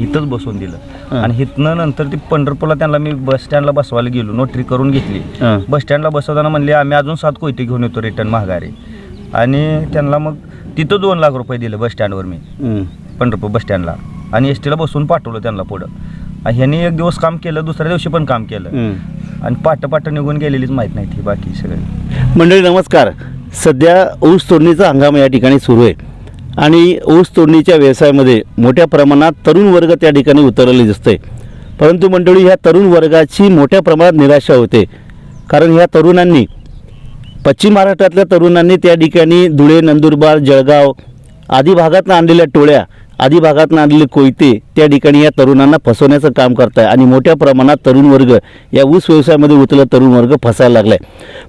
इथंच बसवून दिलं. आणि इथनं नंतर ती पंढरपूरला त्यांना मी बस स्टँडला बसवायला गेलो नोटरी करून घेतली. बस स्टँडला बसवताना म्हणले आम्ही अजून सात कोयते घेऊन येतो रिटर्न महागारी आणि त्यांना मग तिथं दोन लाख रुपये दिले बस स्टँडवर मी. पंढरपूर बस स्टँडला. आणि एस टीला बसवून पाठवलं त्यांना पुढं. आणि ह्यांनी एक दिवस काम केलं दुसऱ्या दिवशी पण काम केलं. आणि पाट पाट निघून गेलेलीच माहीत नाही ती बाकी सगळी. मंडळी नमस्कार. सध्या ऊस तोडणीचा हंगाम या ठिकाणी सुरू आहे. आणि ऊस तोडणीच्या व्यवसायामध्ये मोठ्या प्रमाणात तरुण वर्ग त्या ठिकाणी उतरलेले दिसते परंतु मंडळी ह्या तरुण वर्गाची मोठ्या प्रमाणात निराशा होते. कारण ह्या तरुणांनी पश्चिम महाराष्ट्रातल्या तरुणांनी त्या ठिकाणी धुळे नंदुरबार जळगाव आदी भागातनं आणलेल्या टोळ्या आदी भागातनं आणलेले कोयते त्या ठिकाणी या तरुणांना फसवण्याचं काम करत आहे आणि मोठ्या प्रमाणात तरुण वर्ग या ऊस व्यवसायामध्ये उतरला तरुण वर्ग फसायला लागलाय.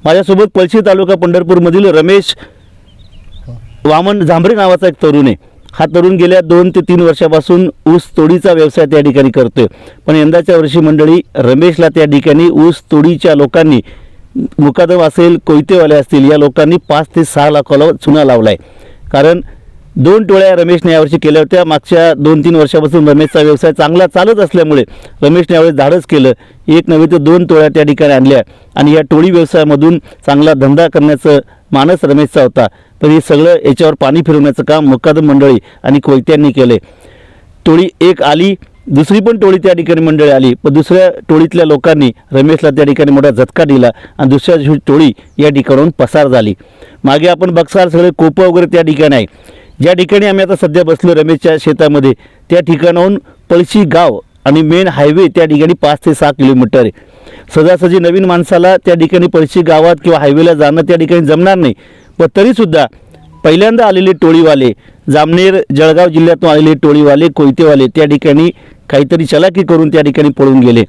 माझ्यासोबत पळशी तालुका पंढरपूरमधील रमेश वामन झांबरे नावाचा एक तरुण आहे. हा तरुण गेल्या दोन ते तीन वर्षापासून ऊस तोडीचा व्यवसाय त्या ठिकाणी करतोय. पण यंदाच्या वर्षी मंडळी रमेशला त्या ठिकाणी ऊस तोडीच्या लोकांनी मुकादम असेल कोयतेवाले असतील या लोकांनी पाच ते सहा लाखाला चुना लावला आहे कारण दोन टोळ्या रमेशने यावर्षी केल्या होत्या. मागच्या दोन तीन वर्षापासून रमेशचा व्यवसाय चांगला चालत असल्यामुळे रमेशने यावेळेस धाडस केलं. एक नव्हे तर दोन टोळ्या त्या ठिकाणी आणल्या. आणि या टोळी व्यवसायामधून चांगला धंदा करण्याचं मानस रमेशचा होता. तर हे सगळं याच्यावर पाणी फिरवण्याचं काम मुकादम मंडळी आणि कोयत्यांनी केले टोळी एक आली दुसरी पण टोळी त्या ठिकाणी मंडळी आली. पण दुसऱ्या टोळीतल्या लोकांनी रमेशला त्या ठिकाणी मोठा झटका दिला आणि दुसऱ्या दिवशी टोळी या ठिकाणाहून पसार झाली. मागे आपण बघसार सगळे कोपं वगैरे त्या ठिकाणी आहे. ज्या ठिकाणी आम्ही आता सध्या बसलो रमेशच्या शेतामध्ये. त्या ठिकाणाहून पळशी गाव आणि मेन हायवे त्या ठिकाणी पाच ते सहा किलोमीटर आहे. सहजासहजी नवीन माणसाला त्या ठिकाणी पळशी गावात किंवा हायवेला जाणं त्या ठिकाणी जमणार नाही. पण तरीसुद्धा पहिल्यांदा आलेले टोळीवाले जामनेर जळगाव जिल्ह्यातून आलेले टोळीवाले कोयतेवाले त्या ठिकाणी काहीतरी चलाकी करून त्या ठिकाणी पळून गेले.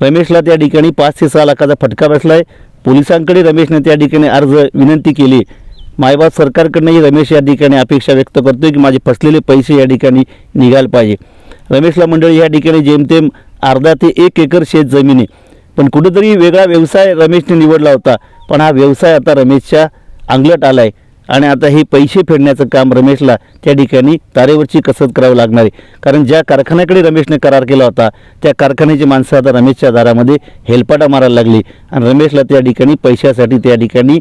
रमेशला त्या ठिकाणी पाच ते सहा लाखाचा फटका बसला आहे पोलिसांकडे रमेशने त्या ठिकाणी अर्ज विनंती केली. मायबाप सरकारकडनंही रमेश या ठिकाणी अपेक्षा व्यक्त करतोय की माझे फसलेले पैसे या ठिकाणी निघायला पाहिजे. रमेशला मंडळी या ठिकाणी जेमतेम अर्धा ते एक एकर शेत जमीन आहे. पण कुठेतरी वेगळा व्यवसाय रमेशने निवडला होता. पण हा व्यवसाय आता रमेशच्या अंगलट आला आहे आणि आता हे पैसे फेडण्याचं काम रमेशला त्या ठिकाणी तारेवरची कसरत करावं लागणार आहे. कारण ज्या कारखान्याकडे रमेशने करार केला होता त्या कारखान्याची माणसं आता रमेशच्या दारामध्ये हेलपाटा मारायला लागली. आणि रमेशला त्या ठिकाणी पैशासाठी त्या ठिकाणी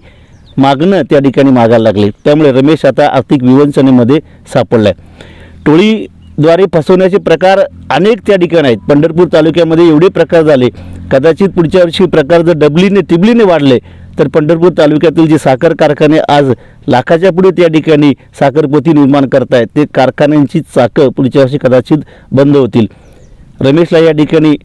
मागणं त्या ठिकाणी मागायला लागले. त्यामुळे रमेश आता आर्थिक विवंचनेमध्ये सापडला आहे टोळीद्वारे फसवण्याचे प्रकार अनेक त्या ठिकाणी आहेत. पंढरपूर तालुक्यामध्ये एवढे प्रकार झाले. कदाचित पुढच्या वर्षी प्रकार जर डबलीने टिबलीने वाढले तर पंढरपूर तालुक्यातील जे साखर कारखाने आज लाखाच्या पुढे त्या ठिकाणी साखरपोती निर्माण करतायत. ते कारखान्यांची चाकं पुढच्या वर्षी कदाचित बंद होतील. रमेशला या ठिकाणी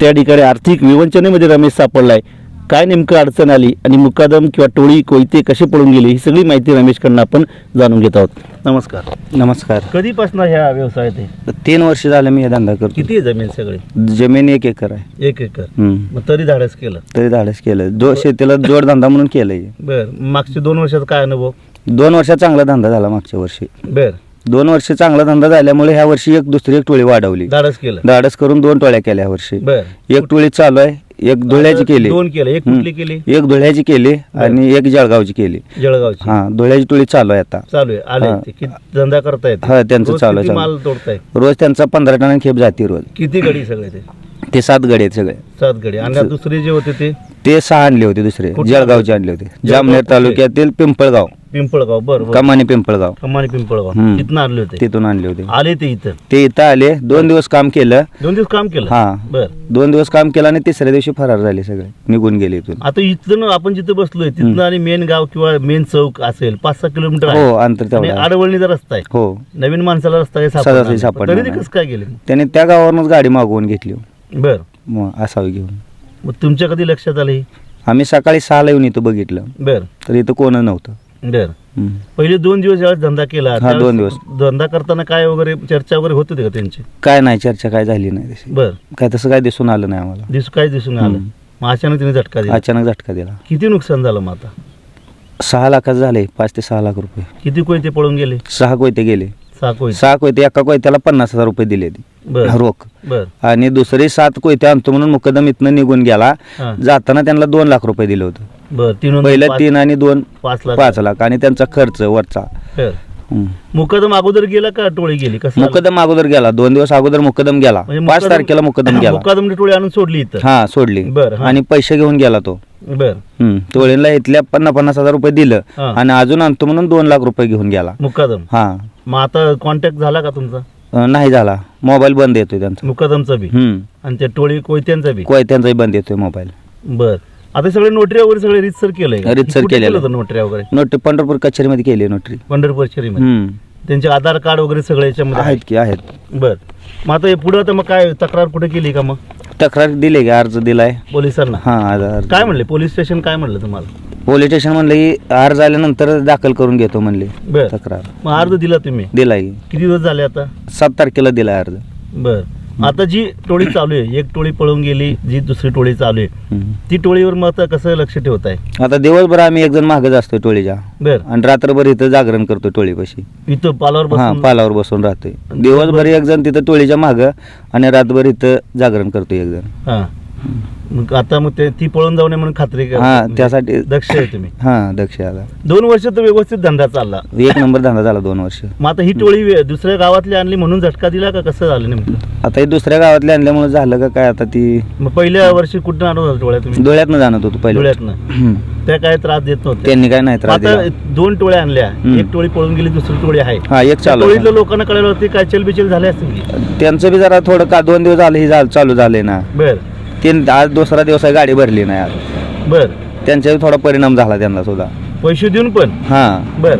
त्या ठिकाणी आर्थिक विवंचनेमध्ये रमेश सापडला आहे काय नेमकं अडचण आली आणि मुकादम किंवा टोळी कोयते कसे पळून गेले ही सगळी माहिती रमेशकडनं आपण जाणून घेत आहोत. नमस्कार. नमस्कार. कधीपासून ह्या व्यवसायात आहे तीन वर्ष झालं मी हे धंदा करतो. किती आहे जमीन सगळी? जमीन एक एकर आहे. एक एकर. हम्म. मग तरी धाडस केलं. तरी धाडस केलं. दो शेतीला जोडधंदा म्हणून केलं हे. बर. मागच्या दोन वर्षात काय अनुभव? दोन वर्षात चांगला धंदा झाला मागच्या वर्षी. बर. दोन वर्ष चांगला धंदा झाल्यामुळे ह्या वर्षी एक दुसरी एक टोळी वाढवली. धाडस केलं. धाडस करून दोन टोळ्या केल्या ह्या वर्षी. बर. एक टोळी चालू आहे एक धुळ्याची केली. दोन केलं एक हम्म. कुठली केली? एक धुळ्याची केली आणि एक जळगावची केली. जळगावची. हा धुळ्याची टोळी चालू आहे आता. चालू आहे. आले हा. ते. किती धंदा करतायत हा, त्यांचं रोज चालू आहे, किती चालू. माल तोडताय? रोज त्यांचा पंधरा टन खेप जाते रोज. किती गडी सगळे ते? ते सात गडी आहेत सगळे. सात गडी. आणि दुसरे जे होते ते? ते सहा आणले होते दुसरे? जळगावचे आणले होते. जामनेर? तालुक्यातील पिंपळगाव. पिंपळगाव बर. कमानी पिंपळगाव. कमानी पिंपळगाव. हम्म. तिथनं आणले होते? तिथून आणले होते. आले ते इथं? ते इथं आले दोन दिवस काम केलं. दोन दिवस काम केलं? हा. बर. दोन दिवस काम केलं आणि तिसऱ्या दिवशी फरार झाले सगळे. निघून गेले इथून. आता इथं आपण जिथं बसलोय तिथनं आणि मेन गाव किंवा मेन चौक असेल पाच सहा किलोमीटर हो अंतर आणि तेवढा आहे. आडवळणीचा रस्ता आहे. हो. नवीन माणसाला रस्ता काही नाही. तरी ते नाही. कसं काय गेले? त्याने त्या गावावरूनच गाडी मागवून घेतली बर. मग असावी घेऊन. मग तुमच्या कधी लक्षात आलं आम्ही सकाळी सहाला येऊन इथं बघितलं. बर. तर इथं कोण नव्हतं. बर. हम्म. पहिले दोन दिवस ज्यावेळेस धंदा केला. हा, दोन दिवस. धंदा करताना काय वगैरे चर्चा वगैरे होत होती का त्यांची? काय नाही चर्चा काय झाली नाही तशी. बर. काय तसं काय दिसून आलं नाही आम्हाला. दिस काय दिसून आलं? हम्म. मग अचानक तिने झटका दिला. अचानक झटका दिला. किती नुकसान झालं मग आता? सहा लाखाचं झाले पाच ते सहा लाख रुपये. किती कोयते पळून गेले? सहा कोयते गेले. सहा कोयते. सहा कोयते एका कोयत्याला पन्नास हजार रुपये दिले बर रोख. बर. आणि दुसरे सात कोयते आणतो म्हणून मुकदम इथनं निघून गेला. हा. जाताना त्यांना दोन लाख रुपये दिलं होतं. बर तीन पहिलं तीन आणि दोन पाच लाख. पाच लाख. आणि त्यांचा खर्च वरचा. बर. मुकदम अगोदर गेला का टोळी गेली? कसं झालं? मुकदम अगोदर गेला. दोन दिवस अगोदर मुकदम गेला. म्हणजे पाच मुकदम- तारखेला मुकदम गेला. मुकदमने टोळी आणून सोडली इथं? हा सोडली. बरं, हा. आणि पैसे घेऊन गेला तो. बर. हम्म. टोळीला इथल्या पन्नास पन्नास हजार रुपये दिलं हा. आणि अजून आणतो म्हणून दोन लाख रुपये घेऊन गेला. मुकदम? हा. मग आता कॉन्टॅक्ट झाला का तुमचा? अं, नाही झाला. मोबाईल बंद येतोय त्यांचा. मुकदमचा बी? हम्म. आणि त्या टोळी कोयत्यांचा बी? कोयत्यांचाही बंद येतोय मोबाईल. बर. आता सगळे नोटरी वगैरे सगळे रीतसर केलंय? रीतसर केलेलं. नोटऱ्या वगैरे? नोटरी पंढरपूर कचेरीमध्ये केली नोटरी. पंढरपूर शहरीमध्ये हम्म. त्यांचे आधार कार्ड वगैरे सगळे याच्यामध्ये आहेत की आहेत. आहे. बर. मग आता हे पुढं आता मग काय तक्रार कुठे केली का मग? तक्रार दिली का? अर्ज दिलाय. पोलिसांना? हा आधार काय म्हणले? पोलीस स्टेशन काय म्हणलं तुम्हाला? पोलीस स्टेशन म्हणलं की अर्ज आल्यानंतर दाखल करून घेतो म्हणले. बर. तक्रार. मग अर्ज दिला तुम्ही? दिलाय. किती दिवस झाले आता? सात तारखेला दिलाय अर्ज. बर. आता जी टोळी चालू आहे एक टोळी पळून गेली जी दुसरी टोळी चालू आहे. ती टोळीवर मग आता कसं लक्ष ठेवत आहे? आता दिवसभर आम्ही एक जण मागच असतोय टोळीच्या. बर. आणि रात्रभर इथं जागरण करतो टोळीपाशी. इथं पालावर हा बसून पालावर बसून राहतोय. दिवसभर एक जण तिथं टोळीच्या माग आणि रातभर इथं जागरण करतो एक जण. हा. मग आता मग ते ती पळून जाऊ नये म्हणून खात्री करा. हा, त्यासाठी- दक्ष आहे तुम्ही. हा दक्ष आला दोन वर्ष तर व्यवस्थित धंदा चालला. एक नंबर धंदा झाला दोन वर्ष. मग आता ही टोळी वे- दुसऱ्या गावातली आणली म्हणून झटका दिला का कसं झालं नेमकं? आता हे दुसऱ्या गावातले आणल्यामुळे झालं का काय आता ती मग पहिल्या वर्षी कुठं आणत होता टोळ्या तुम्ही? डोळ्यातनं जाणत होतो पहिले डोळ्यातनं. हम्म. त्या काय त्रास देत नव्हते. त्यांनी काय नाही त्रास आता दिला. दोन टोळ्या आणल्या. हम्म. एक टोळी पळून गेली दुसरी टोळी आहे. हा एक त्या चालू टोळीतल्या लोकांना कळलं होती काय चलबिचल झाले असतील? त्यांचं बी जरा थोडं का दोन दिवस झाले हे झालं- चालू झाले ना. बर. तीन आज दुसरा दिवस आहे गाडी भरली नाही आज. बर. त्यांच्यावर थोडा परिणाम झाला त्यांना सुद्धा. पैसे देऊन पण? हा. बर.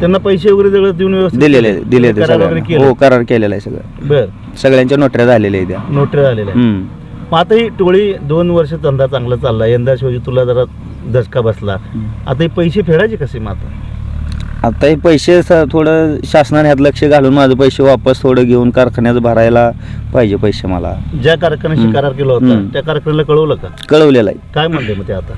त्यांना पैसे वगैरे सगळं देऊन व्यवस्थित दिलेले? दिले ते करार वगैरे सगळ्यांना. केलं? हो करार केलेला आहे सगळं. बर. सगळ्यांच्या नोटऱ्या झालेल्या आहे त्या. नोटऱ्या झालेल्या आहेत. हम्म. मग आता ही टोळी दोन वर्ष धंदा चांगला चालला. यंदा शेवटी तुला जरा धचका बसला. आता हे पैसे फेडायचे कसे मग आता? आता हे पैसे स- थोडं शासनाने ह्यात लक्ष घालून माझं पैसे वापस थोडं घेऊन कारखान्यात भरायला पाहिजे पैसे मला. ज्या कारखान्याशी. करार केला होता हम्म. त्या कारखान्याला कळवलं का? कळवलेलं आहे. काय म्हणले मग ते आता?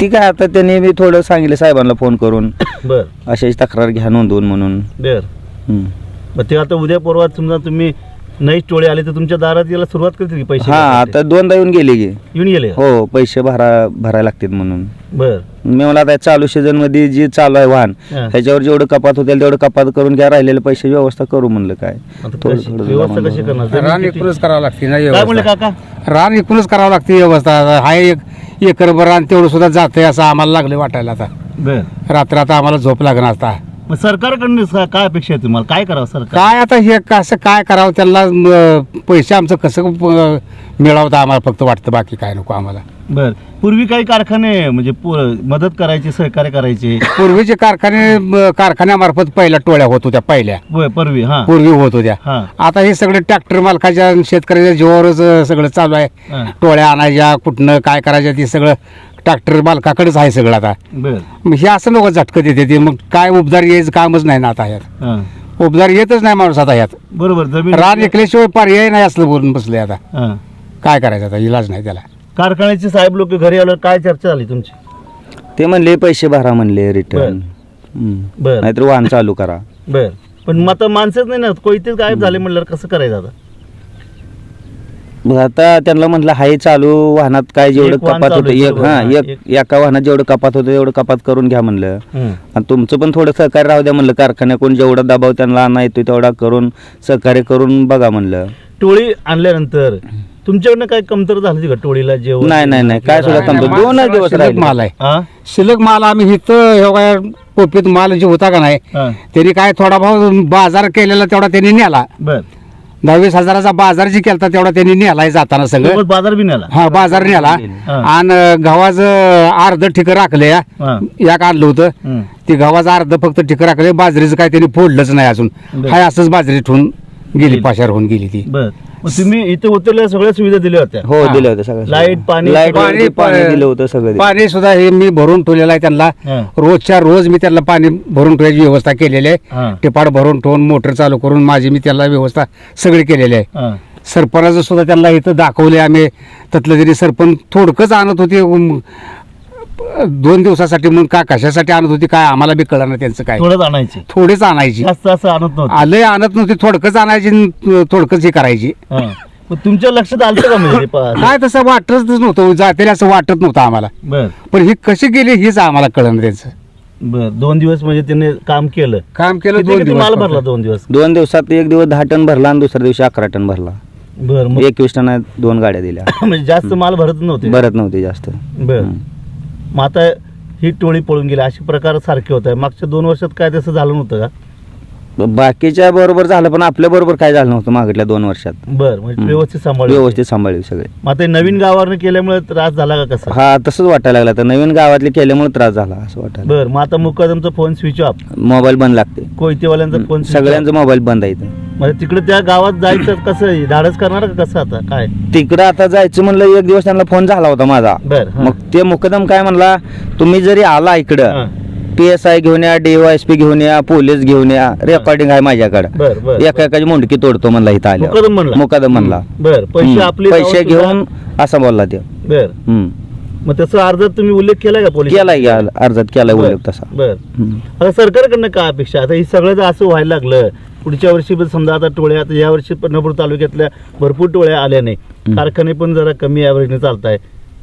ती काय आता त्यांनी मी थोडं सांगितलं साहेबांना फोन करून. बर. अशी तक्रार घ्या नोंदवून म्हणून. बर. हम्म. मग ते आता उद्या परवात समजा तुम्ही नाही टोळे आले तर तुमच्या दारात यायला सुरुवात करतील की पैसे हा? आता दोनदा येऊन गेले की येऊन गेले? हो पैसे भरा भरायला लागतात म्हणून बर मी मला आता चालू सीझनमध्ये जे चालू आहे वाहन हा. ह्याच्यावर जेवढं कपात होतील तेवढं कपात करून घ्या राहिलेले पैसे व्यवस्था करू म्हणलं काय आता थोडं- कशी- थोडं व्यवस्था जमा कशी. करणार रान जमीन किती? करावं लागते ना काय म्हणले व्यवस्था काका रान एकूणच करावं लागते व्यवस्था आता हाय एक एकरभर रान तेवढं सुद्धा जातंय असं आम्हाला लागले वाटायला आता बर रात्र आता आम्हाला झोप लागणार आता मग सरकारकडून स- काय अपेक्षा आहे तुम्हाला? काय करावं सरकार? काय आता हे कसं काय करावं? त्यांना म, पैसे आमचं कसं मिळावं आम्हाला फक्त वाटतं बाकी काय नको आम्हाला. बर. पूर्वी काही कारखाने म्हणजे पु- मदत करायचे सहकार्य करायचे? पूर्वीचे कारखाने म, कारखान्यामार्फत पहिल्या टोळ्या होत होत्या पहिल्या. होय, पूर्वी हा. पूर्वी होत होत्या. हा. आता हे सगळे ट्रॅक्टर मालकाच्या आणि शेतकऱ्याच्या जीवावरच अ, सगळं चालू आहे. हा. टोळ्या आणायच्या कुठनं काय करायच्या ते सगळं ट्रॅक्टर मालकाकडेच आहे सगळं आता. बर. मग हे असं लोक झटकत येते ते. मग काय उपदार यायचं कामच नाही ना आता यात हा. उपदार येतच नाही माणूस आता यात बरोबर जमीन रान ऐकल्याशिवाय पर्याय नाही असलं बोलून बसले आता. हा. काय करायचं आता? इलाज नाही त्याला. कारखान्याचे साहेब लोक घरी आल्यावर काय चर्चा झाली तुमची? ते म्हणले पैसे भरा म्हणले रिटर्न बर. नाहीतर वाहन चालू करा. बर. पण मग आता माणसंच नाही ना कोयतेच गायब झाले म्हणल्यावर कसं करायचं आता? मग आता त्यांना म्हटलं हाय चालू वाहनात काय जेवढं एक वाहन कपात चालू होतं आहे, एक. हा एक एक. वाहनात जेवढं कपात होतं तेवढं कपात करून घ्या म्हणलं. हम्म. आणि तुमचं पण थोडं सहकार्य राहू द्या म्हणलं कारखान्याकडून जेवढा दबाव त्यांना आणा येतो तेवढा करून सहकार्य करून बघा म्हणलं. टोळी आणल्यानंतर तुमच्याकडनं काय कमतर झाली का टोळीला जेवण? नाही नाही नाही काय सुद्धा नाही, कमतो नाही, दोनच माल दिवस शिल्लक राहिले. माल आहे. हा? शिल्लक माल आम्ही इथं हे पोपीत माल जे होता का नाही हा. त्यांनी काय थोडा भाव बाजार केलेला तेवढा त्यांनी नेला. बर. दहावीस हजाराचा बाजार जी केलता तेवढा त्यांनी नेलाय जाताना सगळं. सोबत बाजार बी नेला. हा बाजार नेला. आणि गव्हाचं अर्ध ठिक राखले या आणलं होतं. ते गव्हाचं अर्ध फक्त ठिक राखले बाजरीचं काय त्यांनी फोडलंच नाही अजून. हाय असंच बाजरी ठेवून गेली गेली. पाशार होऊन गेली ती. बर. मग तुम्ही इथे उतरल्या सगळ्या सुविधा दिल्या होत्या. हो हा. दिलं होतं सगळं लाइट, पाणी, लाइट पाणी- वगैरे, पाणी दिलं होतं सगळं दिलं. पाणी सुद्धा हे मी भरून ठेवलेलं आहे त्यांना. हा. रोजच्या रोज मी त्यांना पाणी भरून ठेवायची व्यवस्था केलेली आहे. हा. टिपाड भरून ठेवून मोटर चालू करून माझी मी त्याला व्यवस्था सगळी केलेली आहे. हा. सरपंचाचं सुद्धा त्यांना इथं दाखवले आम्ही. त्यातलं तरी सरपंच थोडकंच आणत होते उम, दोन दिवसासाठी म्हणून का कशासाठी आणत होती काय आम्हाला बी कळणार त्यांचं काय. थोडंच आणायची. थोडेच आणायची. जास्त असं आणत नव्हतं. आलंय आणत नव्हती थोडकंच आणायची थोडकंच हे करायची. हा. मग तुमच्या लक्षात आलं का म्हणजे पा- काय तसं वाटतच नव्हतं जातेल असं वाटत नव्हतं आम्हाला. बर. पण ही कशी गेली हेच आम्हाला कळणार त्यांचं. बर दोन दिवस म्हणजे त्यांनी काम केलं. काम केलं किती दोन किती दिवस माल फक्त. भरला दोन दिवस? दोन दिवसात एक दिवस दहा टन भरला आणि दुसऱ्या दिवशी अकरा टन भरला. बर मग एकवीस टन दोन गाड्या दिल्या. म्हणजे जास्त माल भरत नव्हते. भरत नव्हते जास्त. बर. मग आता ही टोळी पळून गेली असे प्रकार सारखे होत आहे मागच्या दोन वर्षात काय तसं झालं नव्हतं का? बाकीच्या बरोबर झालं पण आपल्या बरोबर काय झालं नव्हतं मागल्या दोन वर्षात. बर म्हणजे हम्म. व्यवस्थित सांभाळ व्यवस्थित सांभाळले सगळे. मग आता हे नवीन गावावरनं केल्यामुळे त्रास झाला का कसा? हा तसंच वाटायला लागला. तर नवीन गावातले केल्यामुळे त्रास झाला असं वाटायला बर मग आता मुकादमचा फोन स्विच ऑफ मोबाईल बंद लागते. कोयतेवाल्यांचा फोन सगळ्यांचा मोबाईल बंद आहे इथं. म्हणजे तिकडे त्या गावात जायचं कसं आहे? धाडस करणार का कसं आता? काय? तिकडं आता जायचं म्हणलं एक दिवस त्यांना फोन झाला होता माझा. बर हा. मग ते मुकदम काय म्हणला तुम्ही जरी आला हा. इकडं पी एस आय घेऊन या डीवायएसपी घेऊन या पोलीस घेऊन या रेकॉर्डिंग आहे माझ्याकडे. बर बर एका एकाची मुंडकी तोडतो म्हणला इथं आल्या मुकदम म्हणला? मुकदम म्हणला. बर पैसे हम्म. आपले पैसे जाऊन घेऊन असा बोलला ते. बर. हम्म. मग त्याचा अर्जात तुम्ही उल्लेख केलाय का पोलीस केलाय की अर्जात केलाय उल्लेख तसा. बर. हम्म. आता सरकारकडनं काय अपेक्षा? आता ही सगळं जर असं व्हायला लागलं पुढच्या वर्षी पण समजा आता टोळ्या आता या वर्षी पंढरपूर तालुक्यातल्या भरपूर टोळ्या आल्या नाही. कारखाने पण जरा कमी ॲव्हरेजने चालत आहे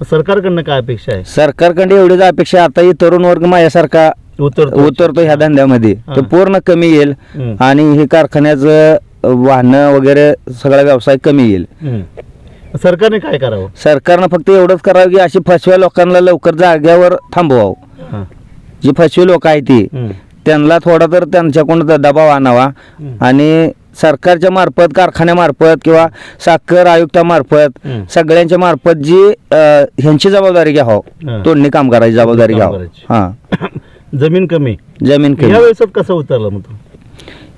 सरकारकडनं काय अपेक्षा आहे सरकारकडे एवढीच अपेक्षा आता ही तरुण वर्ग माझ्यासारखा उत्तर उतरतो ह्या धंद्यामध्ये. तो पूर्ण कमी येईल. आणि हे कारखान्याचं वाहनं वगैरे सगळा व्यवसाय कमी येईल सरकारने काय करावं सरकारनं फक्त एवढंच करावं की अशी फसव्या लोकांना लवकर जाग्यावर थांबवावं. जी फसवी लोक आहेत ती. त्यांना थोडा तर त्यांच्याकडून दबाव आणावा. आणि सरकारच्या मार्फत कारखान्यामार्फत किंवा साखर आयुक्तामार्फत. सगळ्यांच्या मार्फत जी ह्यांची जबाबदारी. घ्यावं तोडणी कामगाराची जबाबदारी घ्यावं. हा जमीन कमी जमीन या कमी कसं उतरलं मग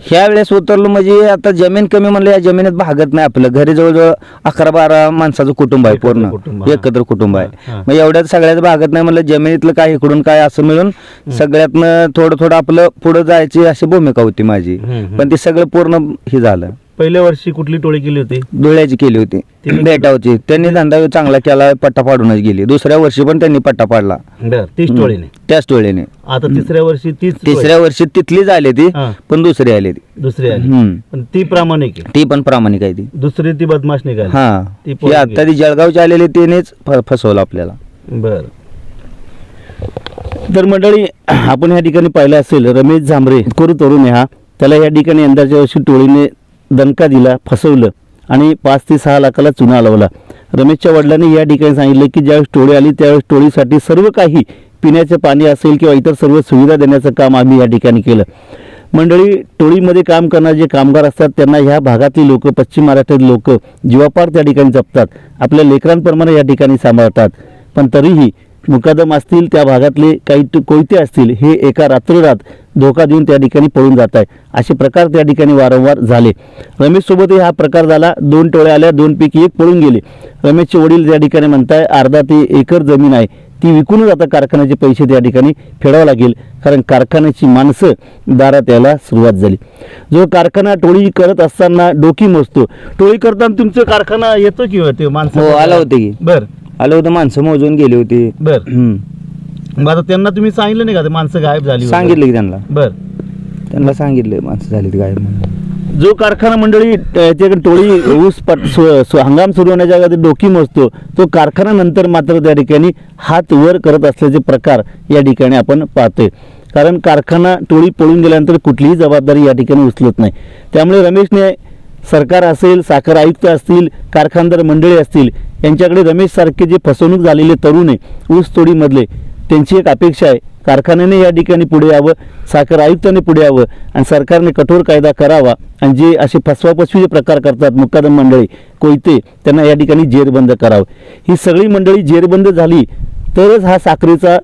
ह्या वेळेस उतरलो म्हणजे आता जमीन कमी म्हणलं या जमिनीत भागत नाही आपलं घरी जवळजवळ अकरा बारा माणसाचं कुटुंब आहे पूर्ण. एकत्र कुटुंब आहे. मग एवढ्यात सगळ्याच भागत नाही म्हणलं जमिनीतलं काय इकडून काय असं मिळून सगळ्यातनं थोडं थोडं आपलं पुढं जायची अशी भूमिका होती माझी. पण ती सगळं पूर्ण हे झालं पहिल्या वर्षी कुठली टोळी केली होती? धुळ्याची केली होती. तिने- बेटावची. त्यांनी धंदा चांगला केला पट्टा पाडूनच गेली. दुसऱ्या वर्षी पण त्यांनी पट्टा पाडला. बर तीस टोळीने. त्याच टोळीने. आता तिसऱ्या वर्षी तीच. तिसऱ्या वर्षी तिथली झाली ती हा. पण दुसरी आली ती. दुसरी आली. हम्म. पण ती प्रामाणिक आहे. ती पण प्रामाणिक आहे ती. दुसरी ती बदमाश निघाली. हा. ती आता ती जळगावची आलेली तिनेच फ- फसवलं आपल्याला. बर. तर मंडळी आपण या ठिकाणी पाहिलं असेल रमेश झांबरे कोरू तरुण आहे हा. त्याला या ठिकाणी यंदाच्या वर्षी टोळीने दणका दिला फसवलं आणि पाच ते सहा लाखाला चुना लावला. रमेशच्या वडिलांनी या ठिकाणी सांगितलं की ज्यावेळेस टोळी आली त्यावेळेस टोळीसाठी सर्व काही पिण्याचे पाणी असेल किंवा इतर सर्व सुविधा देण्याचं काम आम्ही या ठिकाणी केलं. मंडळी टोळीमध्ये काम करणारे जे कामगार असतात त्यांना ह्या भागातली लोक पश्चिम महाराष्ट्रातील लोक जीवापार त्या ठिकाणी जपतात. आपल्या लेकरांप्रमाणे या ठिकाणी सांभाळतात. पण तरीही मुकादम असतील त्या भागातले काही कोयते असतील हे एका रात्रोरात धोका देऊन त्या ठिकाणी पळून जात आहे असे प्रकार त्या ठिकाणी वारंवार झाले. रमेशसोबतही हा प्रकार झाला. दोन टोळे आल्या दोनपैकी एक पळून गेले. रमेशचे वडील त्या ठिकाणी म्हणताय अर्धा ते एकर जमीन आहे. ती विकूनच आता कारखान्याचे पैसे त्या ठिकाणी फेडावं लागेल. कारण कारखान्याची माणसं दारात यायला सुरुवात झाली. जो कारखाना टोळी करत असताना डोकी मोजतो. टोळी करताना तुमचं कारखाना येतो की ते माणसं हो आलं होते की. बर. आलं होतं माणसं मोजून गेली होती. बर. हम्म. मग आता त्यांना तुम्ही सांगितलं नाही का ते माणसं गायब झाली वगैरे? सांगितलं की त्यांना. बर. त्यांना सांगितलं माणसं झाली ती गायब म्हणून. जो कारखाना मंडळी अ, त्याकडे टोळी ऊस पट सु- सु- हंगाम सुरू होण्याच्या अगोदर डोकी मोजतो तो कारखाना नंतर मात्र त्या ठिकाणी हात वर करत असल्याचे प्रकार या ठिकाणी आपण पाहतोय. कारण कारखाना टोळी पळून गेल्यानंतर कुठलीही जबाबदारी या ठिकाणी उचलत नाही. त्यामुळे रमेशने सरकार असेल साखर आयुक्त असतील कारखानदार मंडळी असतील यांच्याकडे रमेशसारखे जे फसवणूक झालेले तरुण आहे ऊस तोडीमधले त्यांची एक अपेक्षा आहे कारखान्याने या ठिकाणी पुढे यावं साखर आयुक्ताने पुढे यावं आणि सरकारने कठोर कायदा करावा आणि जे असे फसवाफसवीचे प्रकार करतात मुक्कादम मंडळी कोयते त्यांना या ठिकाणी जेरबंद करावं. ही सगळी मंडळी जेरबंद झाली तरच हा साखरेचा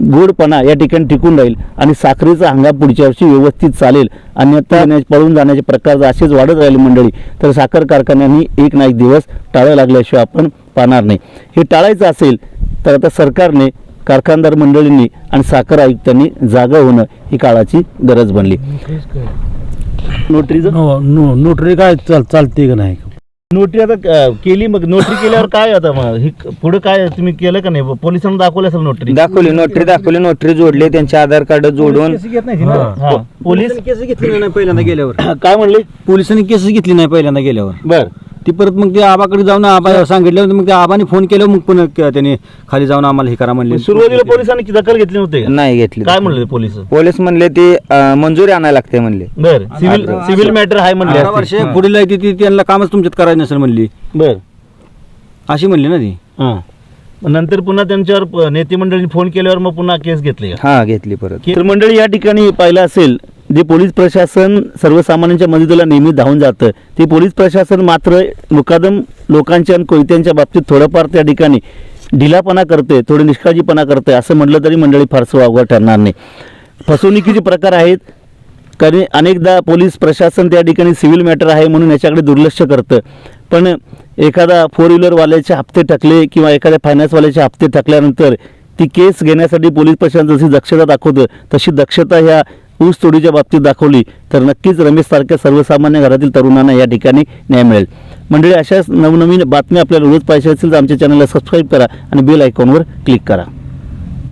गोडपणा या ठिकाणी टिकून राहील आणि साखरेचा हंगाम पुढच्या वर्षी व्यवस्थित चालेल. अन्यथा येण्या- पळून जाण्याचे प्रकार जर असेच वाढत राहिले मंडळी तर साखर कारखान्यांनी एक ना एक दिवस टाळं लागल्याशिवाय आपण पाहणार नाही. हे टाळायचं असेल तर आता सरकारने कारखानदार मंडळींनी आणि साखर आयुक्तांनी जागा होणं ही काळाची गरज बनली. नोटरीचं नो नो नोटरी काय चाल चालते का नाही? नोटरी आता केली मग नोटरी केल्यावर काय आता मग? हे पुढे काय तुम्ही केलं का नाही? पोलिसांना दाखवलं असेल नोटरी? दाखवली नोटरी दाखवली नोटरी जोडली त्यांचे आधार कार्ड जोडून. हा. पोलीस? केस घेतली नाही पहिल्यांदा गेल्यावर? काय म्हणले? पोलिसांनी केस घेतली नाही पहिल्यांदा गेल्यावर. बर. ती परत मग ते आबाकडे जाऊन आबा सांगितलं मग त्या आबाने फोन केलं मग पुन्हा क- त्याने खाली जाऊन आम्हाला हे करा म्हणले. सुरुवातीला पोलिसांनी की दखल घेतली नव्हती का? नाही घेतली काय म्हणले पोलीस? पोलीस म्हणले ती अं, मंजुरी आणायला लागते म्हणले. बर. सिव्हिल सिव्हिल मॅटर आहे म्हणले. वर्ष पुढील आहे ती ती- त्यांना कामच तुमच्यात करायचं नसेल म्हणली. बर. अशी म्हणली ना ती. हां. मग नंतर पुन्हा त्यांच्यावर प- नेते मंडळींनी फोन केल्यावर मग पुन्हा केस घेतली का? हा घेतली परत. तर मंडळी या ठिकाणी पाहिलं असेल जे पोलीस प्रशासन सर्वसामान्यांच्या मदतीला नेहमी धावून जातं ते पोलीस प्रशासन मात्र मुकादम लोकांच्या आणि कोयत्यांच्या बाबतीत थोडंफार त्या ठिकाणी ढिलापणा करते थोडी निष्काळजीपणा करते असं म्हटलं तरी मंडळी फारसं वावगं ठरणार नाही. फसवणुकीचे प्रकार आहेत कारण अनेकदा पोलीस प्रशासन त्या ठिकाणी सिव्हिल मॅटर आहे म्हणून याच्याकडे दुर्लक्ष करतं. पण एखादा फोर व्हीलरवाल्याचे हप्ते टाकले किंवा एखाद्या फायनान्सवाल्याचे हप्ते टाकल्यानंतर ती केस घेण्यासाठी पोलीस प्रशासन जशी दक्षता दाखवतं तशी दक्षता ह्या ऊस तोडीच्या बाबतीत दाखवली तर नक्कीच रमेशसारख्या सर्वसामान्य घरातील तरुणांना या ठिकाणी न्याय मिळेल. मंडळी अशाच नवनवीन बातम्या आपल्याला रोज पाहिजे असेल तर आमच्या चॅनलला सबस्क्राईब करा आणि बेल आयकॉनवर क्लिक करा.